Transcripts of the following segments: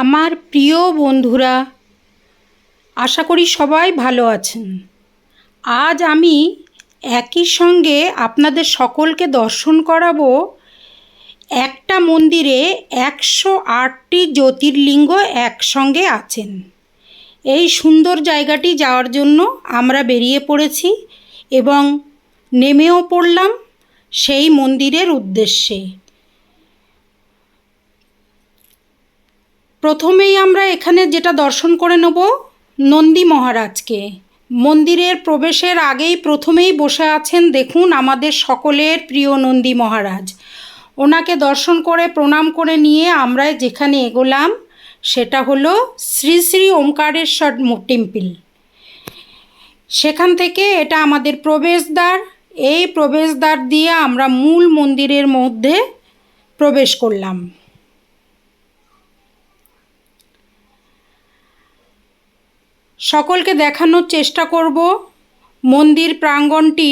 আমার প্রিয় বন্ধুরা, আশা করি সবাই ভালো আছেন। আজ আমি একই সঙ্গে আপনাদের সকলকে দর্শন করাবো একটা মন্দিরে একশো আটটি জ্যোতির্লিঙ্গ একসঙ্গে আছেন। এই সুন্দর জায়গাটি যাওয়ার জন্য আমরা বেরিয়ে পড়েছি এবং নেমেও পড়লাম সেই মন্দিরের উদ্দেশ্যে। প্রথমেই আমরা এখানে যেটা দর্শন করে নেব নন্দী মহারাজকে। মন্দিরের প্রবেশের আগেই প্রথমেই বসে আছেন দেখুন আমাদের সকলের প্রিয় নন্দী মহারাজ। ওনাকে দর্শন করে, প্রণাম করে নিয়ে আমরা যেখানে এগোলাম সেটা হলো শ্রী শ্রী ওমকারেশ্বর টেম্পল। সেখান থেকে এটা আমাদের প্রবেশদ্বার। এই প্রবেশদ্বার দিয়ে আমরা মূল মন্দিরের মধ্যে প্রবেশ করলাম। সকলকে দেখানোর চেষ্টা করব। মন্দির প্রাঙ্গণটি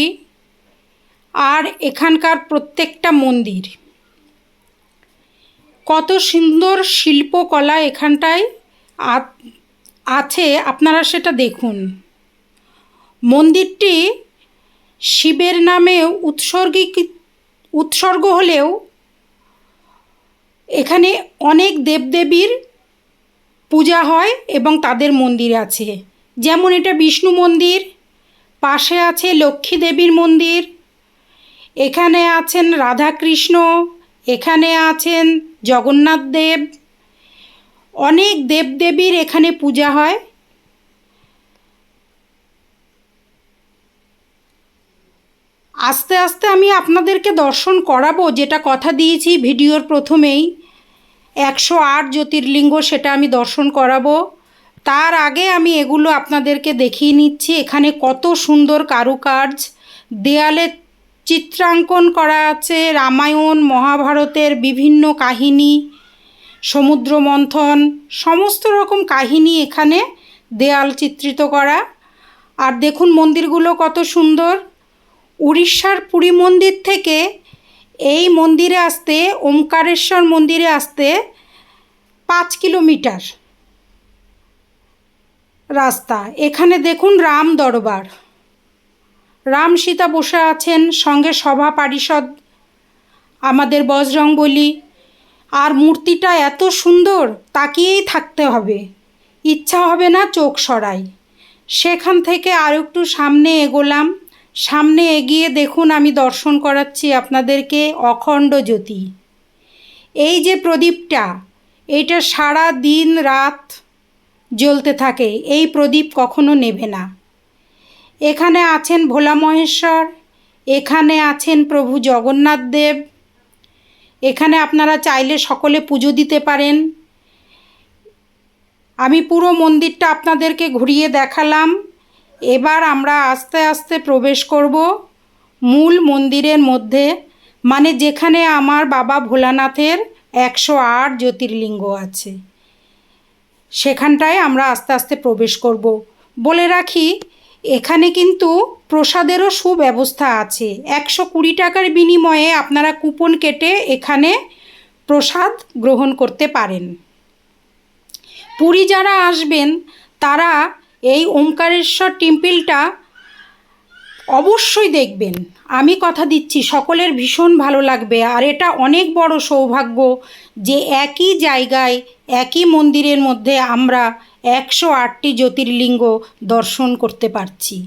আর এখানকার প্রত্যেকটা মন্দির। কত সুন্দর শিল্পকলা এখানটায় আছে, আপনারা সেটা দেখুন। মন্দিরটি শিবের নামে উৎসর্গিক উৎসর্গ হলেও এখানে অনেক দেবদেবীর পূজা হয় এবং তাদের মন্দির আছে। যেমন এটা বিষ্ণু মন্দির, পাশে আছে লক্ষ্মী দেবীর মন্দির, এখানে আছেন রাধাকৃষ্ণ, এখানে আছেন জগন্নাথ দেব। অনেক দেবদেবীর এখানে পূজা হয়। আস্তে আস্তে আমি আপনাদেরকে দর্শন করাবো যেটা কথা দিয়েছি ভিডিওর প্রথমেই। একশো আট জ্যোতির্লিঙ্গ সেটা আমি দর্শন করাবো। তার আগে আমি এগুলো আপনাদেরকে দেখিয়ে নিচ্ছি। এখানে কত সুন্দর কারুকার্য। দেয়ালে চিত্রাঙ্কন করা আছে, রামায়ণ, মহাভারতের বিভিন্ন কাহিনী, সমুদ্র মন্থন, সমস্ত রকম কাহিনী এখানে দেয়াল চিত্রিত করা। আর দেখুন মন্দিরগুলো কত সুন্দর। উড়িষ্যার পুরী মন্দির থেকে এই মন্দিরে আসতে, ওমকারেশ্বর মন্দিরে আসতে পাঁচ কিলোমিটার রাস্তা। এখানে দেখুন রাম দরবার। রাম সীতা বসে আছেন, সঙ্গে সভা পারিষদ, আমাদের বজরংবলী আর মূর্তিটা এত সুন্দর, তাকিয়েই থাকতে হবে। ইচ্ছা হবে না চোখ সরাই। সেখান থেকে আর একটু সামনে এগোলাম। সামনে এগিয়ে দেখুন আমি দর্শন করাচ্ছি আপনাদেরকে অখণ্ড জ্যোতি। এই যে প্রদীপটা এইটা সারা দিন রাত জ্বলতে থাকে। এই প্রদীপ কখনো নেবে না। এখানে আছেন ভোলা মহেশ্বর, এখানে আছেন প্রভু জগন্নাথ দেব, এখানে আপনারা চাইলে সকলে পুজো দিতে পারেন। আমি পুরো মন্দিরটা আপনাদেরকে ঘুরিয়ে দেখালাম। এবার আমরা আস্তে আস্তে প্রবেশ করব মূল মন্দিরের মধ্যে মানে যেখানে আমার বাবা ভোলানাথের একশো আট জ্যোতির্লিঙ্গ আছে। সেখানটায় আমরা আস্তে আস্তে প্রবেশ করব। বলে রাখি, এখানে কিন্তু প্রসাদেরও সুব্যবস্থা আছে। একশো কুড়ি টাকার বিনিময়ে আপনারা কুপন কেটে এখানে প্রসাদ গ্রহণ করতে পারেন। পুরী যারা আসবেন, তারা এই ওমকারেশ্বর টেম্পলটা অবশ্যই দেখবেন। আমি কথা দিচ্ছি, সকলের ভীষণ ভালো লাগবে। আর এটা অনেক বড় সৌভাগ্য যে একই জায়গায়, একই মন্দিরের মধ্যে আমরা একশো আটটি জ্যোতির্লিঙ্গ দর্শন করতে পারছি।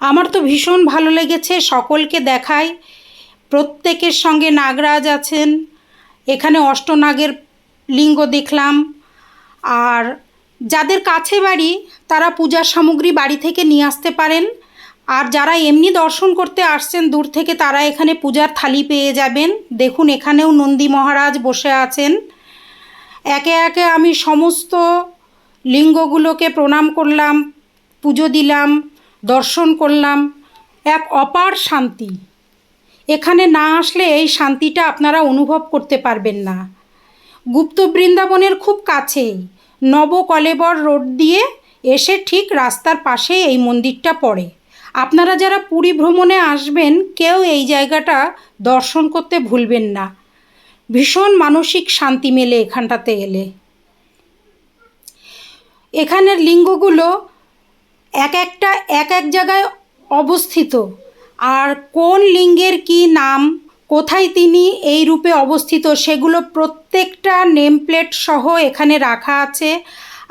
আমার তো ভীষণ ভালো লেগেছে, সকলকে দেখাই। প্রত্যেকের সঙ্গে নাগরাজ আছেন। এখানে অষ্টনাগের লিঙ্গ দেখলাম। আর যাদের কাছে বাড়ি, তারা পূজার সামগ্রী বাড়ি থেকে নিয়ে আসতে পারেন। আর যারা এমনি দর্শন করতে আসছেন দূর থেকে, তারা এখানে পূজার থালি পেয়ে যাবেন। দেখুন, এখানেও নন্দী মহারাজ বসে আছেন। একে একে আমি সমস্ত লিঙ্গগুলোকে প্রণাম করলাম, পুজো দিলাম, দর্শন করলাম। এক অপার শান্তি। এখানে না আসলে এই শান্তিটা আপনারা অনুভব করতে পারবেন না। গুপ্ত বৃন্দাবনের খুব কাছেই, নবকলেবর রোড দিয়ে এসে ঠিক রাস্তার পাশে এই মন্দিরটা পড়ে। আপনারা যারা পুরী ভ্রমণে আসবেন, কেউ এই জায়গাটা দর্শন করতে ভুলবেন না। ভীষণ মানসিক শান্তি মেলে এখানটাতে এলে। এখানের লিঙ্গগুলো এক একটা, এক এক জায়গায় অবস্থিত। আর কোন লিঙ্গের কি নাম, কোথায় তিনি এই রূপে অবস্থিত, সেগুলো প্রত্যেকটা নেম প্লেট সহ এখানে রাখা আছে।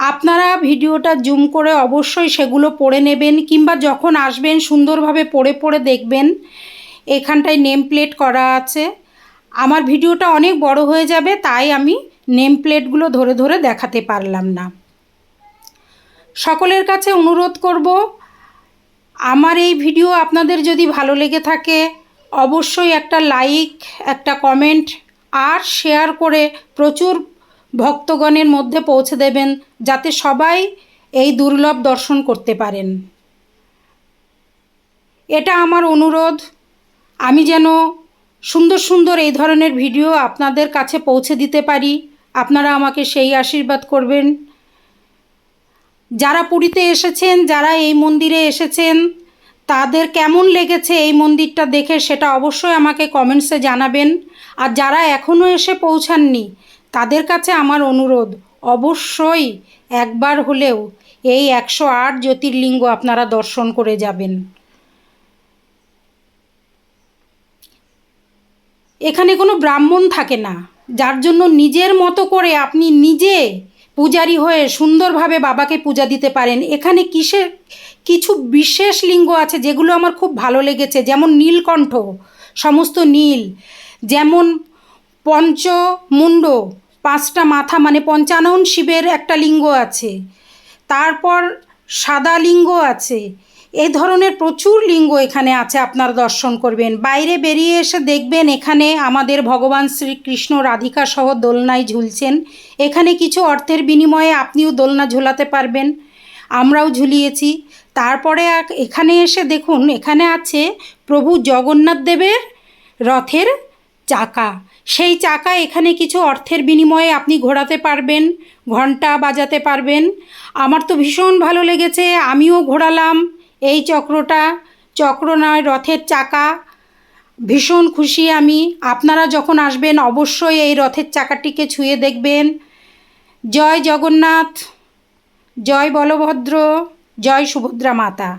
আপনারা ভিডিওটা জুম করে অবশ্যই সেগুলো পড়ে নেবেন কিংবা যখন আসবেন সুন্দরভাবে পড়ে পড়ে দেখবেন। এখানটায় নেম প্লেট করা আছে। আমার ভিডিওটা অনেক বড় হয়ে যাবে, তাই আমি নেম প্লেটগুলো ধরে ধরে দেখাতে পারলাম না। সকলের কাছে অনুরোধ করব, আমার এই ভিডিও আপনাদের যদি ভালো লেগে থাকে, অবশ্যই একটা লাইক একটা কমেন্ট আর শেয়ার করে প্রচুর ভক্তগণের মধ্যে পৌঁছে দেবেন যাতে সবাই এই দুর্লভ দর্শন করতে পারেন। এটা আমার অনুরোধ। আমি যেন সুন্দর সুন্দর এই ধরনের ভিডিও আপনাদের কাছে পৌঁছে দিতে পারি। আপনারা আমাকে সেই আশীর্বাদ করবেন। যারা পুরীতে এসেছেন, যারা এই মন্দিরে এসেছেন, তাদের কেমন লেগেছে এই মন্দিরটা দেখে সেটা অবশ্যই আমাকে কমেন্টসে জানাবেন। আর যারা এখনও এসে পৌঁছাননি তাদের কাছে আমার অনুরোধ, অবশ্যই একবার হলেও এই একশো আট জ্যোতির্লিঙ্গ আপনারা দর্শন করে যাবেন। এখানে কোনো ব্রাহ্মণ থাকে না, যার জন্য নিজের মতো করে আপনি নিজে পূজারি হয়ে সুন্দরভাবে বাবাকে পূজা দিতে পারেন। এখানে কিসের কিছু বিশেষ লিঙ্গ আছে যেগুলো আমার খুব ভালো লেগেছে, যেমন নীলকণ্ঠ, সমস্ত নীল, যেমন পঞ্চমুণ্ড, পাঁচটা মাথা মানে পঞ্চানন শিবের একটা লিঙ্গ আছে। তারপর সাদা লিঙ্গ আছে। এই ধরনের প্রচুর লিঙ্গ এখানে আছে, আপনারা দর্শন করবেন। বাইরে বেরিয়ে এসে দেখবেন এখানে আমাদের ভগবান শ্রীকৃষ্ণ রাধিকা সহ দোলনায় ঝুলছেন। এখানে কিছু অর্থের বিনিময়ে আপনিও দোলনা ঝুলাতে পারবেন। আমরাও ঝুলিয়েছি। তারপরে এখানে এসে দেখুন, এখানে আছে প্রভু জগন্নাথ দেবের রথের চাকা। সেই চাকা এখানে কিছু অর্থের বিনিময়ে আপনি ঘোরাতে পারবেন, ঘণ্টা বাজাতে পারবেন। আমার তো ভীষণ ভালো লেগেছে, আমিও ঘোরালাম এই চক্রটা, চক্র নয়, রথের চাকা। ভীষণ খুশি আমি। আপনারা যখন আসবেন অবশ্যই এই রথের চাকাটিকে ছুঁয়ে দেখবেন। জয় জগন্নাথ, জয় বলভদ্র, জয় সুভদ্রা মাতা।